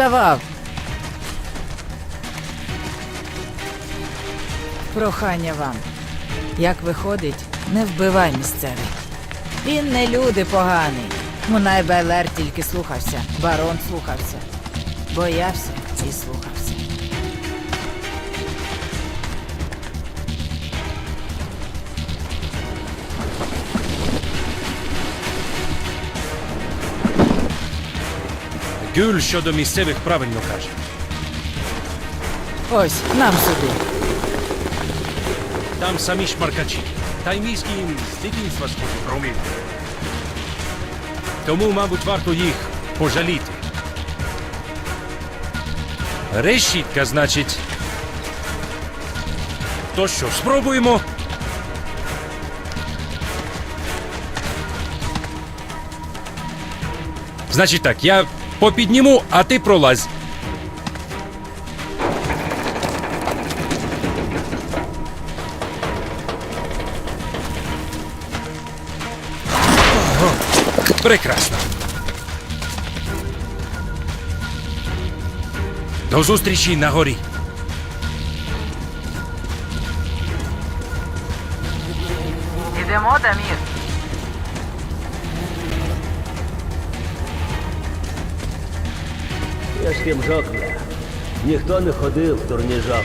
діставав. Прохання вам. Як виходить, не вбивай місцевих. Він не люди поганий. Мунай Байлер тільки слухався, барон слухався. Боявся і слухався. Гюль щодо місцевих правильно каже. Ось, нам сюди. Там самі шмаркачі. Та й мізки їм з дитинства схожі. Тому, мабуть, варто їх пожаліти. Решітка, значить. То що, спробуємо? Значить так, я попідніму, а ти пролазь. Прекрасно. До зустрічі на горі. Я ж ким жокне. Ніхто не ходив в турніжок.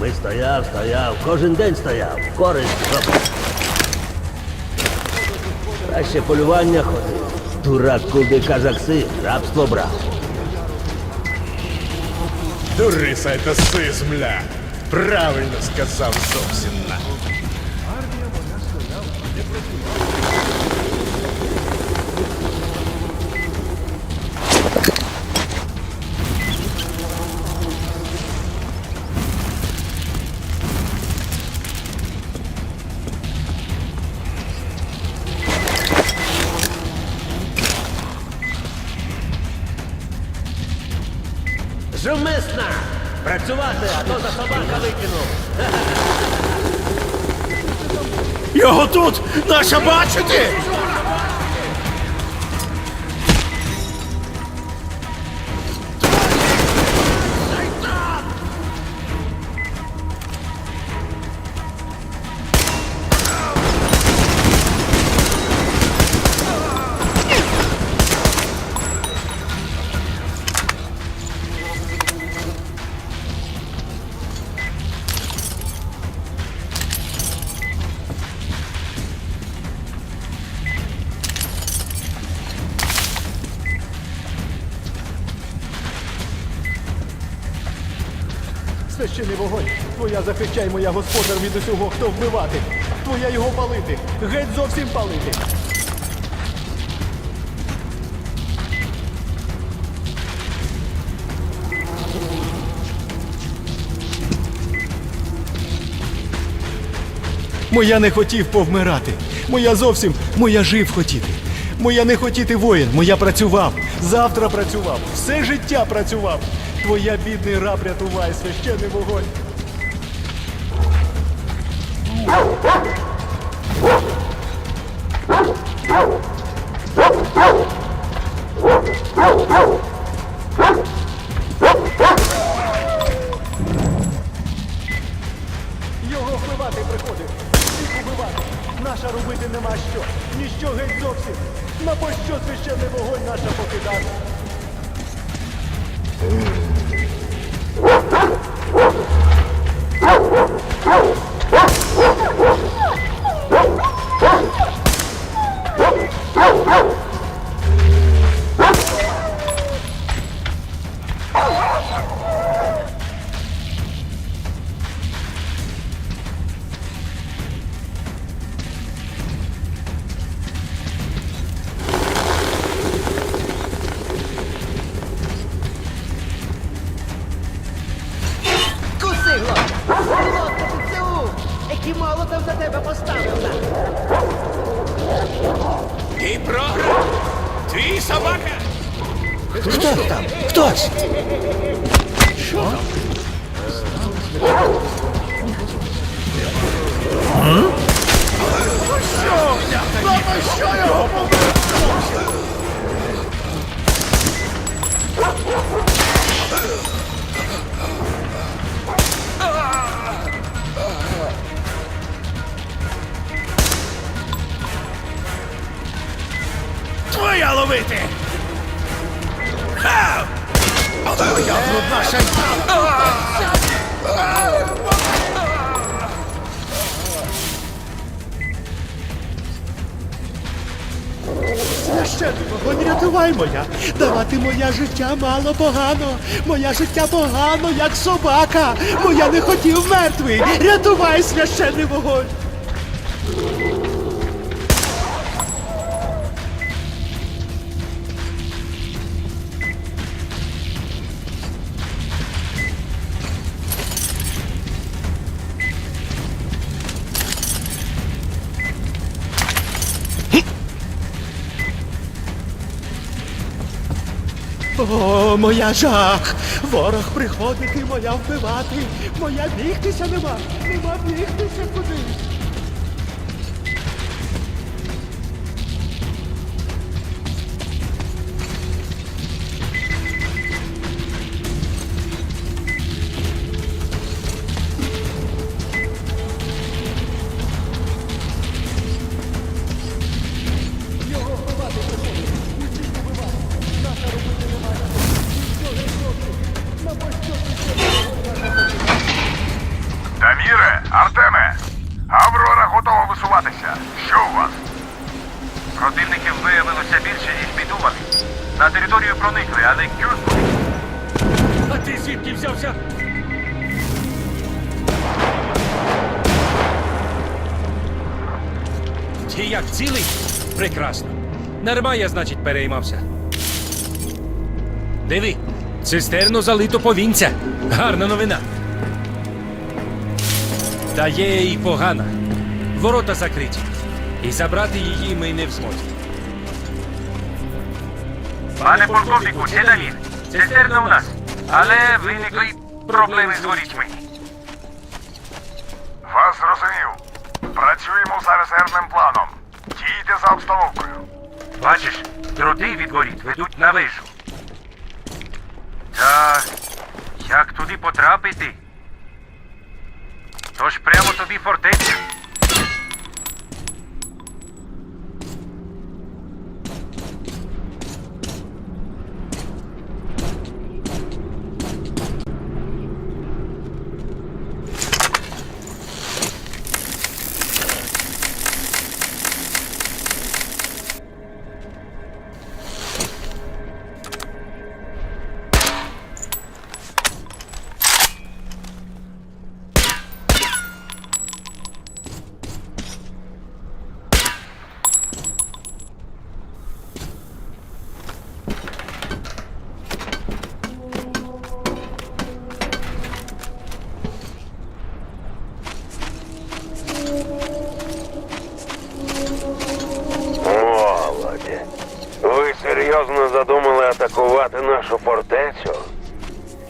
Ми стояв, стояв, кожен день стояв. Користь жок. Краще полювання ходив. Дурак куди казакси, рабство брав. Дуриса, это сизмля. Правильно сказав зовсім на. Наша бачити! Священий вогонь, твоя захищай моя господар від усього, хто вбивати. Твоя його палити, геть зовсім палити. Моя не хотів повмирати. Моя зовсім, моя жив хотіти. Моя не хотіти воїн, моя працював. Завтра працював, все життя працював. Твоя бідний раб рятувай, священний вогонь. Кто там? Кто? Что? що його Твоя ловити! Брудна шайка! Священний вогонь, рятувай моя. Давати моє життя мало погано. Моє життя погано, як собака. Моя не хотів мертвий. Рятувай священний вогонь. Моя жах! Ворог приходить і моя вбивати. Моя бігтися нема. Нема бігтися кудись. Даміре, Артеме, Аврора готова висуватися. Що у вас? Противників виявилося більше, ніж ми думали. На територію проникли, але Кюрку А ти звідки взявся? Ти як цілий? Прекрасно. Дарма я, значить, переймався. Диви, цистерну залито повінця. Гарна новина. Та є і погана. Ворота закриті. І забрати її ми не в змозі. Пане полковнику, це Дамір. Цистерна у нас. Але виникли проблеми з ворітьми. Вас зрозумів. Працюємо за резервним планом. Дійте за обстановкою. Бачиш, дроти від воріт ведуть на вежу. Та як туди потрапити? Тож прямо тобі фортеця. Атакувати нашу фортецю?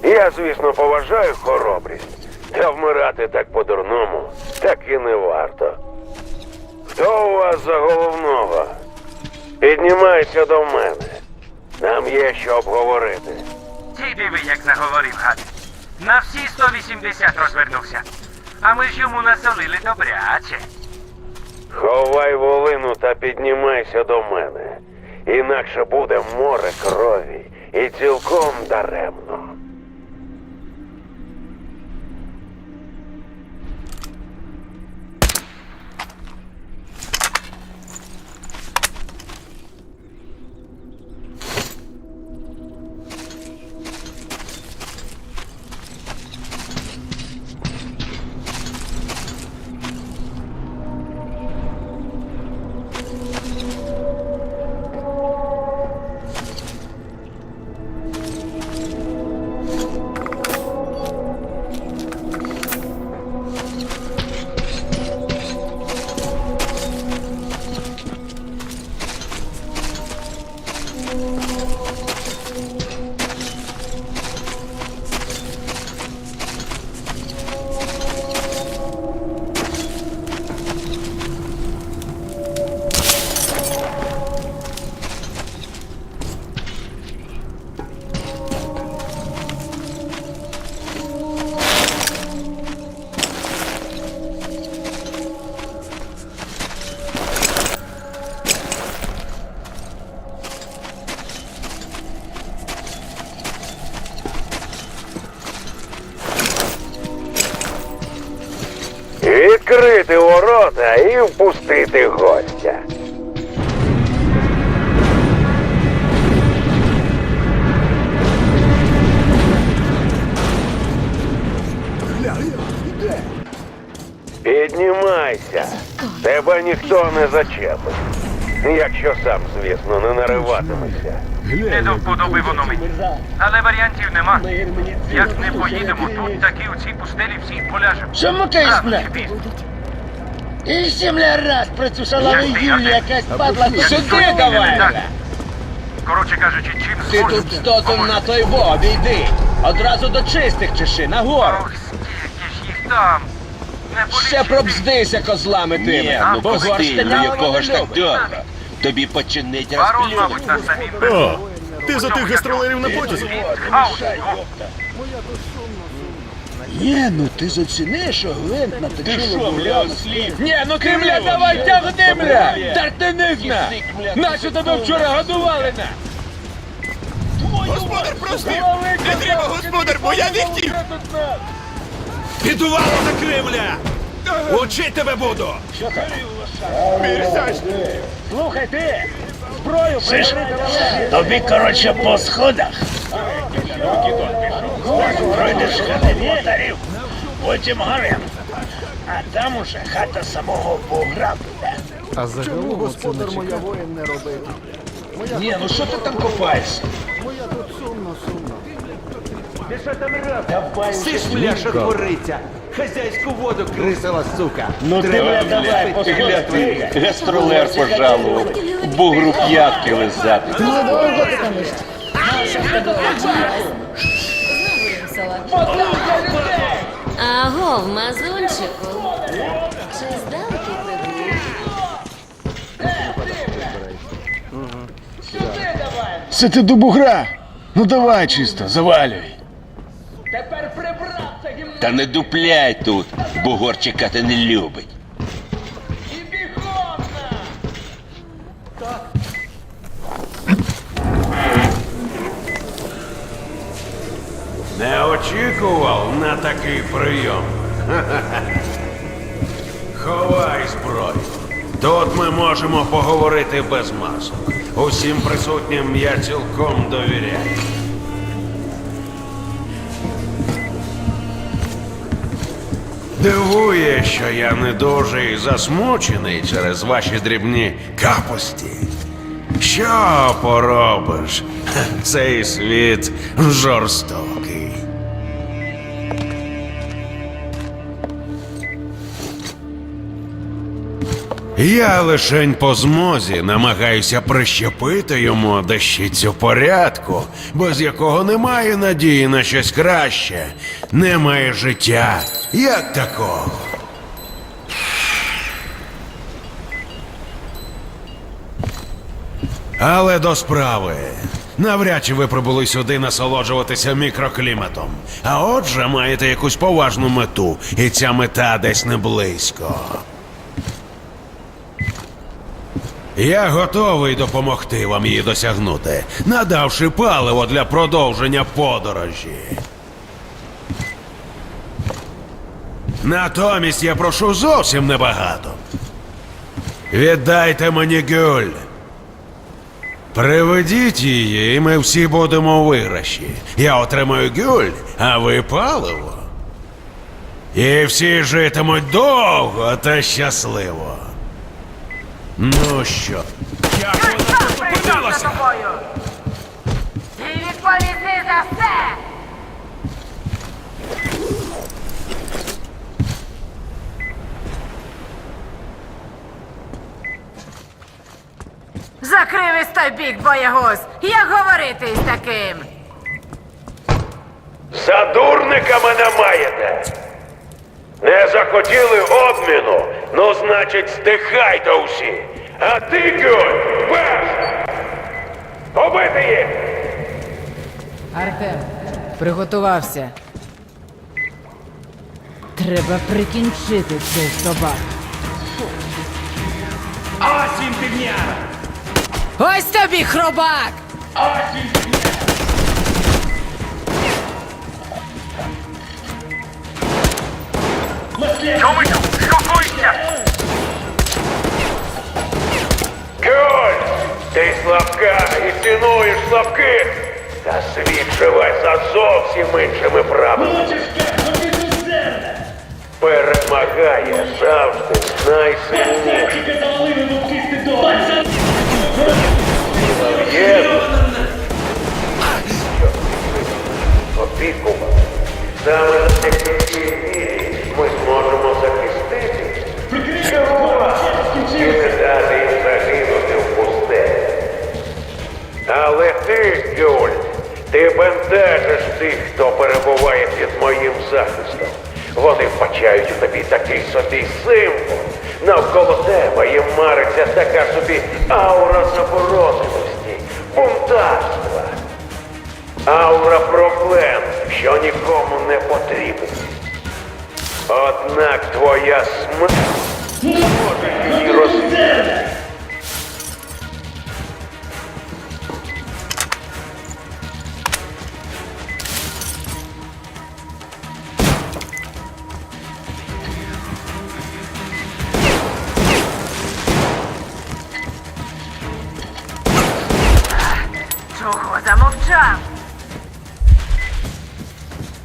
Я, звісно, поважаю хоробрість, та вмирати так по-дурному так і не варто. Хто у вас за головного? Піднімайся до мене. Нам є що обговорити. Ти диви, як заговорив гад. На всі 180 розвернувся. А ми ж йому насолили добряче. Ховай волину та піднімайся до мене. Інакше буде море крові і цілком даремно. Відкрити ворота і впустити гостя. Піднімайся. Тебе ніхто не зачепить. Якщо сам, звісно, не нариватимешся. Не до вподоби воно мені. Але варіантів нема. Як не поїдемо, тут таки у цій пустелі всі поляжемо. Що мукаєш, бля? І сімля раз про цю шалаву Щасти, якась падла. Сюди давай, бля. Коротше кажучи, чим Ти тут стотом поможу. на той во, обійди. Одразу до чистих чеши, нагору. Ох, скільки ж їх там. Не Ще полічити. пробздися козлами тими. Ні, ну погоршти ну, якого ж так добре. Тобі починить Барон, мабуть, нас О, ти за тих гастролерів на потязі? Ні, ну ти зоціни, що Гвинт на Ти що, бля, осліп? Ні, ну ти, бля, давай тягни, бля! Тартаник на! Наче тебе вчора годували на! Господар простив! Не треба, господар, бо я не хотів! Підувало на Кремля! Учить тебе буду! Слухай ти! Зброю прикрити Тобі, коротше, по сходах. Пройдеш хати вотарів, потім гарем. А там уже хата самого бугра буде. Ні, ну що ти там копаєшся? Ну ти, бля, давай, по сходах. Гастролер пожалував. Бугру п'ятки лизати. Аго, мазунчику. Чи здалеки прибув? Це ти до бугра? Ну давай чисто, завалюй. Та не дупляй тут. Бугор чекати не любить. Не очікував на такий прийом. Ховай зброю. Тут ми можемо поговорити без масок. Усім присутнім я цілком довіряю. Дивує, що я не дуже і засмучений через ваші дрібні капості. Що поробиш? Цей світ жорстокий. Я лишень по змозі намагаюся прищепити йому дещицю порядку, без якого немає надії на щось краще, немає життя як такого. Але до справи. Навряд чи ви прибули сюди насолоджуватися мікрокліматом. А отже, маєте якусь поважну мету, і ця мета десь не близько. Я готовий допомогти вам її досягнути, надавши паливо для продовження подорожі. Натомість я прошу зовсім небагато. Віддайте мені гюль. Приведіть її, і ми всі будемо у виграші. Я отримаю гюль, а ви паливо. І всі житимуть довго та щасливо. Ну що? Як вона тут опинилася? Ти відповіси за все! Закрив із той бік, боягуз! Як говорити із таким? За дурника мене маєте. Не захотіли обміну, ну значить здихайте усі. А ти, Гюль, перш! Побити їх! Артем, приготувався. Треба прикінчити цей собак. Ось він півняра! Ось тобі хробак! Чомичу, шокуйся! Кюль! Ти слабка і цінуєш слабки! Та світ живе за зовсім іншими правилами. Перемагає завжди найсильніший. Є опікувати. Саме на такій мірі ми зможемо захистити і не дати загинути в пустелі. Але ти, Юль, ти бентежиш тих, хто перебуває під моїм захистом. Вони вбачають у тобі такий собі символ. Навколо тебе їм мариться така собі аура забороненості, бунтарства. Аура проблем, що нікому не потрібна. Однак твоя смерть може її розвіяти. Чого?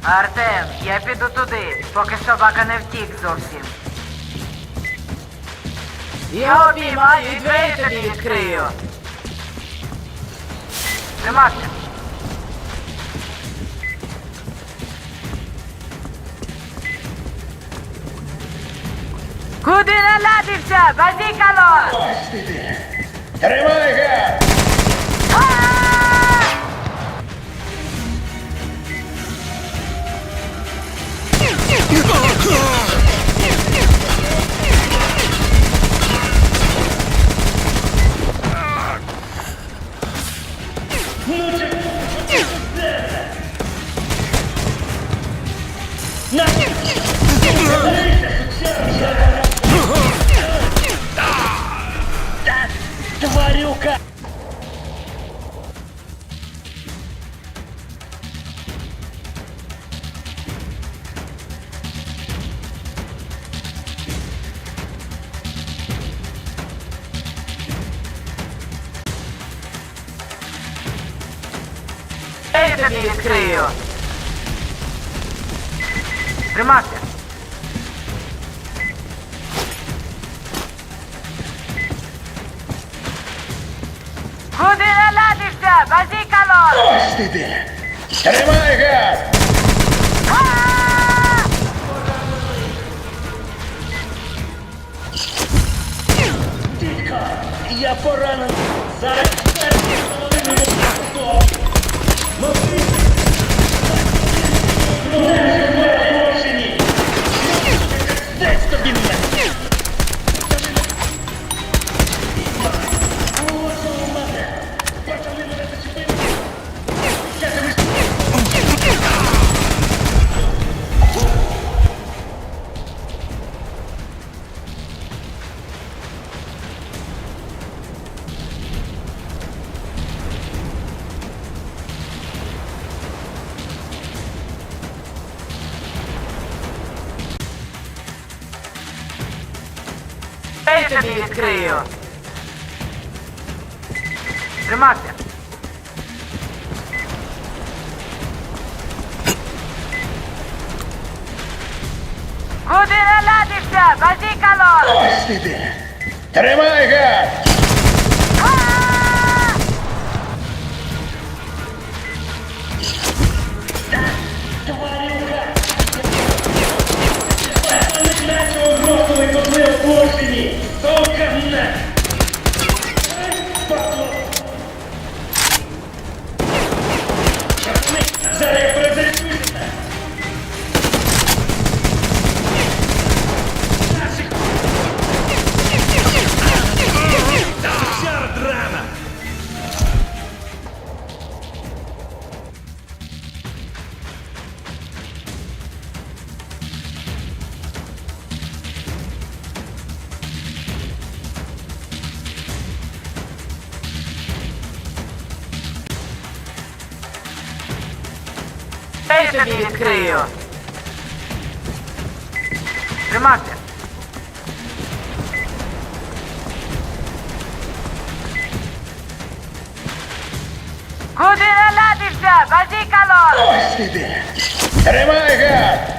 Артем, я піду туди, поки собака не втік зовсім. Я обіймаю і двері тобі відкрию. Тримайся. Куди наладився, базікало? Тримай гад! 你放。Відкрию. Тримайся. Куди наладився? Базікало! Тримай, гад!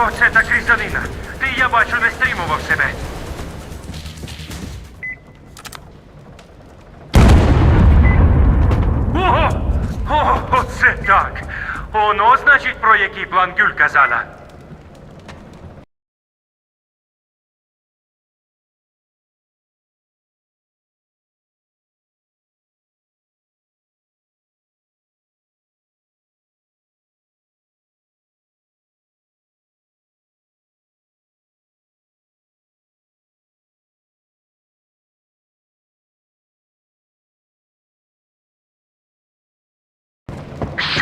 Оце так різанина. Ти, я бачу, не стримував себе. Ого! О, оце так! Оно, значить, про який план Гюль казала.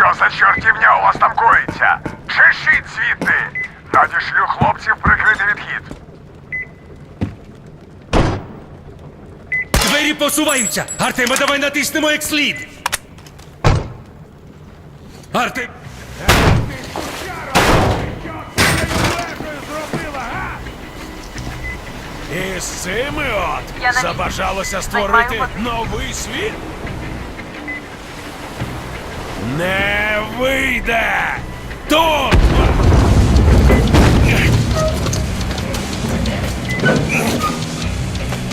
Що за чортівня у вас там коїться? Чешіть звідти! Надішлю хлопців прикрити відхід. Двері посуваються! Артема, давай натиснемо як слід! Артем! І з цими от забажалося створити новий світ? Не вийде! Тут!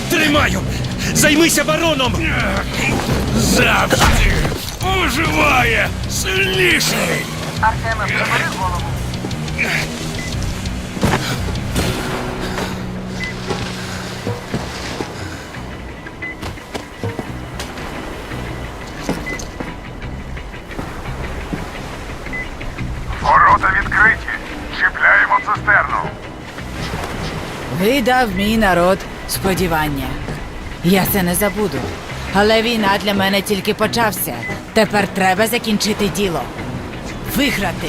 Тримаю! Займися бароном! Завжди оживає сильніший! Артеме, прибери голову. Видав мій народ сподівання. Я це не забуду. Але війна для мене тільки почався. Тепер треба закінчити діло. Виграти.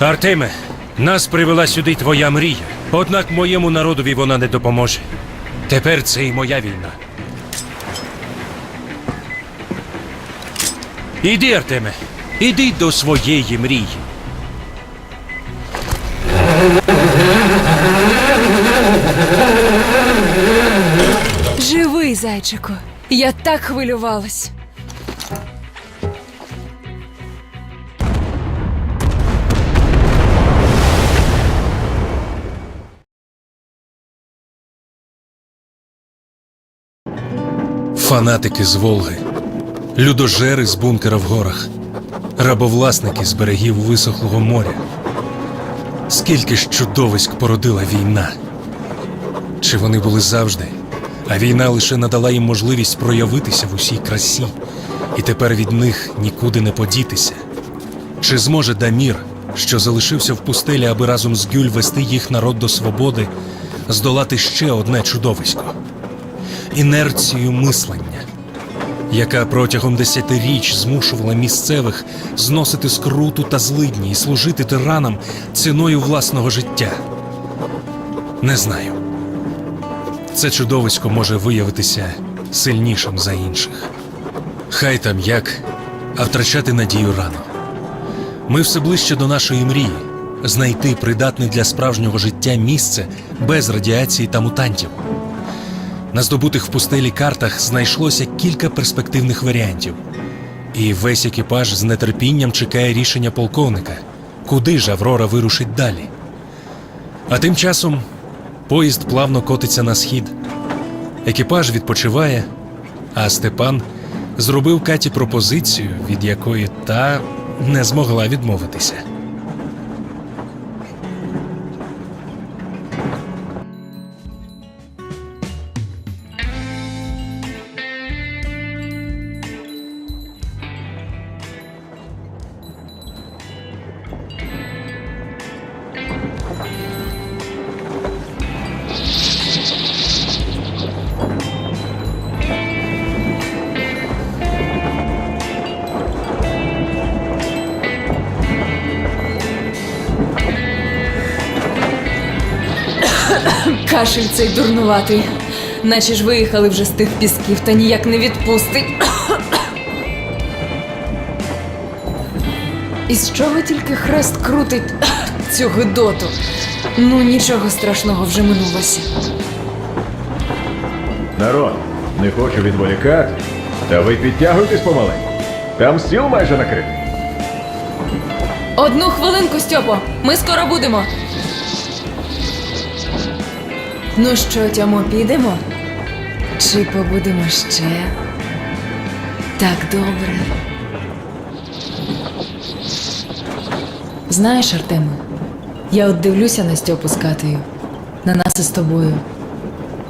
Артеме, нас привела сюди твоя мрія. Однак моєму народові вона не допоможе. Тепер це і моя війна. Іди, Артеме, іди до своєї мрії. Живий, зайчику. Я так хвилювалась. Фанатики з Волги, людожери з бункера в горах, рабовласники з берегів висохлого моря. Скільки ж чудовиськ породила війна? Чи вони були завжди? А війна лише надала їм можливість проявитися в усій красі, і тепер від них нікуди не подітися. Чи зможе Дамір, що залишився в пустелі, аби разом з Гюль вести їх народ до свободи, здолати ще одне чудовисько? інерцію мислення, яка протягом десятиріч змушувала місцевих зносити скруту та злидні і служити тиранам ціною власного життя. Не знаю. Це чудовисько може виявитися сильнішим за інших. Хай там як, а втрачати надію рано. Ми все ближче до нашої мрії знайти придатне для справжнього життя місце без радіації та мутантів. На здобутих в пустелі картах знайшлося кілька перспективних варіантів. І весь екіпаж з нетерпінням чекає рішення полковника, куди ж Аврора вирушить далі. А тим часом поїзд плавно котиться на схід. Екіпаж відпочиває, а Степан зробив Каті пропозицію, від якої та не змогла відмовитися. Кашель цей дурнуватий. Наче ж виїхали вже з тих пісків та ніяк не відпустить. І з чого тільки хрест крутить цю гидоту? Ну, нічого страшного вже минулося. Народ, не хочу відволікати, та ви підтягуйтесь помаленьку. Там стіл майже накритий. Одну хвилинку, Стьопо, ми скоро будемо. Ну що, Тьомо, підемо? Чи побудемо ще? Так добре. Знаєш, Артеме, я от дивлюся на Стьопу з Катею, на нас із тобою.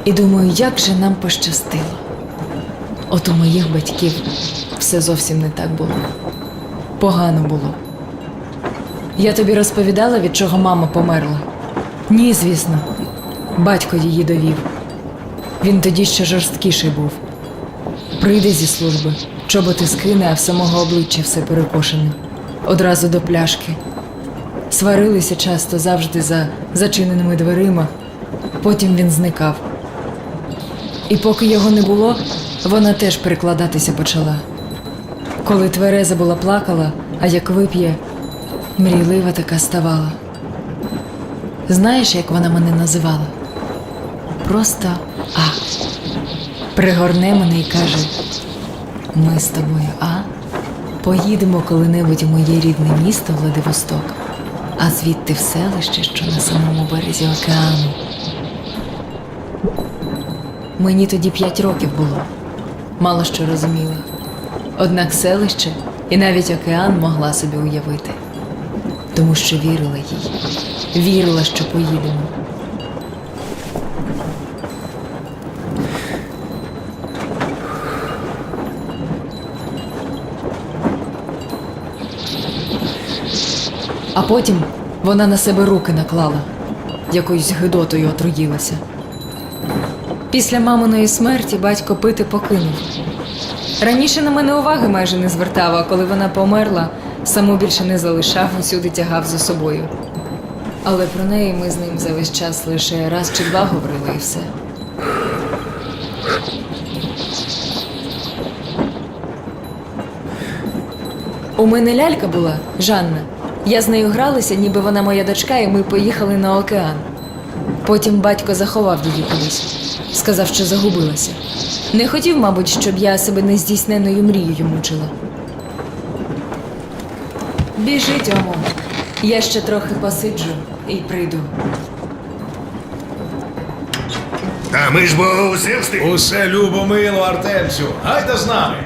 І думаю, як же нам пощастило. От у моїх батьків все зовсім не так було. Погано було. Я тобі розповідала, від чого мама померла? Ні, звісно. Батько її довів. Він тоді ще жорсткіший був. Прийде зі служби, чоботи скине, а в самого обличчя все перекошене. Одразу до пляшки. Сварилися часто завжди за зачиненими дверима. Потім він зникав. І поки його не було, вона теж перекладатися почала. Коли твереза була плакала, а як вип'є, мрійлива така ставала. Знаєш, як вона мене називала? Просто А. Пригорне мене і каже: Ми з тобою, А. Поїдемо коли-небудь у моє рідне місто Владивосток, а звідти в селище, що на самому березі океану. Мені тоді п'ять років було, мало що розуміла. Однак селище і навіть океан могла собі уявити, тому що вірила їй, вірила, що поїдемо. А потім вона на себе руки наклала, якоюсь гидотою отруїлася. Після маминої смерті батько пити покинув. Раніше на мене уваги майже не звертав, а коли вона померла, саму більше не залишав, усюди тягав за собою. Але про неї ми з ним за весь час лише раз чи два говорили і все. У мене лялька була Жанна. Я з нею гралася, ніби вона моя дочка, і ми поїхали на океан. Потім батько заховав її кудись, сказав, що загубилася. Не хотів, мабуть, щоб я себе нездійсненною мрією мучила. Біжить, Омо. Я ще трохи посиджу і прийду. Та ми ж бо усе встиг. Усе любо мило, Артемцю. Гайда з нами.